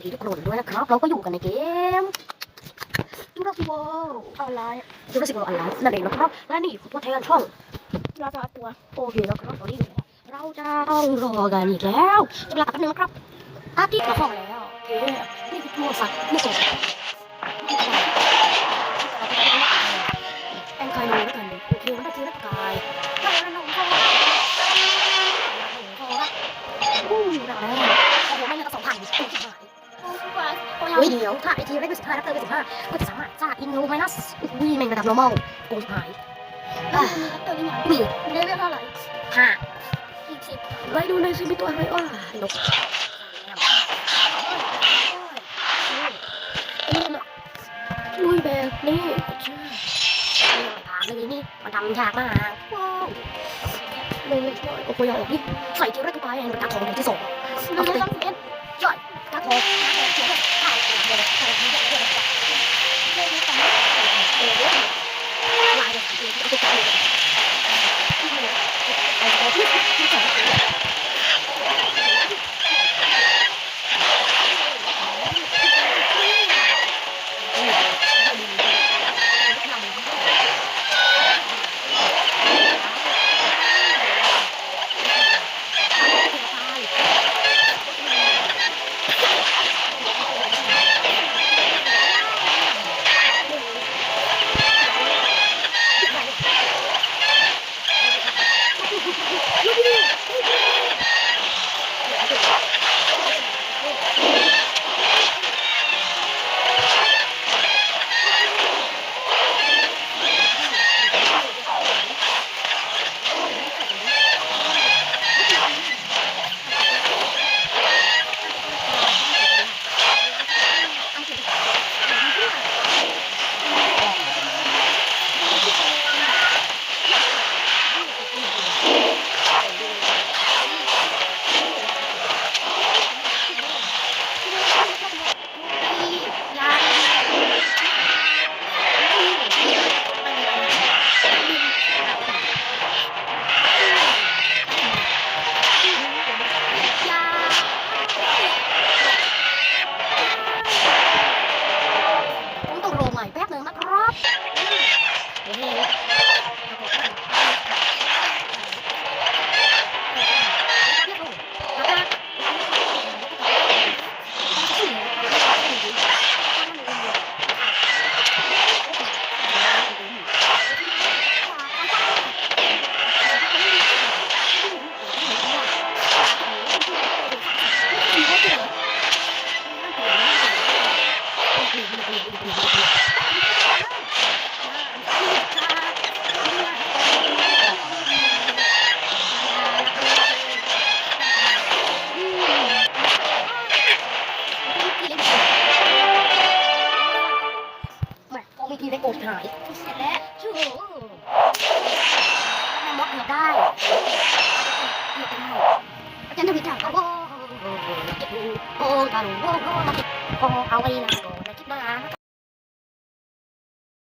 ดีทุกคนด้วยนะครับ เราก็อยู่กันในเกมจูราสสิกวออนไลน์จูราสสิกวออนไลน์นั่นเองนะครับ และนี่คือตัวแทนช่องราคาตัวโอเคนะครับตอนนี้เราจะต้องรอกันอีกแล้วจะเวลาแป๊บนึงนะครับอาทิตย์ละเข้ามาแล้วโอเคนี่คือตัวสัตว์ไม่ส่งแองไคโลแล้วกันโอเคมันได้ทีละกายได้แล้วน้องเขาอู้หนักแล้วโอ้โหไม่เงินสองพันสิบหายโอ้ยว่าโอ้ย เฮ้ยเดี๋ยวถ้าไอทีได้เป็นสิบห้าแล้วเตอร์เป็นสิบห้าก็จะสามารถสร้างอินโนไมนัสวิ่งแม่งระดับ normal โกงชิบหายแล้วมีตัวนี้อย่างวิ่งเลเวลเท่าไหร่ห้าอีกสิบไว้ดูในอยสิมีตัวอะไรว่ะนกลุยแบบนี้ใช่ผ่านเลยนี่มันทำยากมากว้าวเลยเลยช่วยโอ้ยออกนี่ใส่เจลได้ทุกไปแห่งกระทงที่สองเราไม่ต้องเสียย่อยกระทงเจลไ Yeah. ได้โกรธหายเสร็จแล้วชื่อมดเกือบได้เกือบได้อาจารย์ทวิตาโอ้โหโอ้โหโอ้โหโอ้โหโอ้โหเอาไว้นะ โอ้โหคิดมา